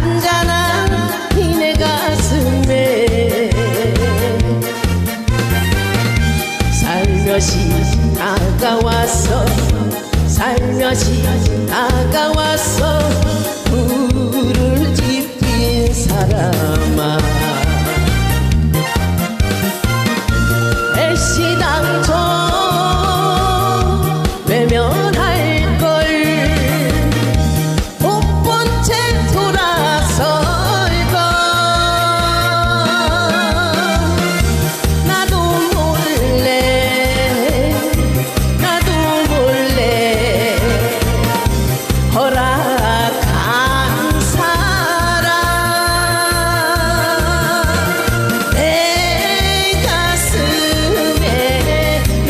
잔잔한 니네 가슴에 살며시 다가왔어 살며시 다가왔어 불을 지핀 사람아. 애시당초 외면 All right.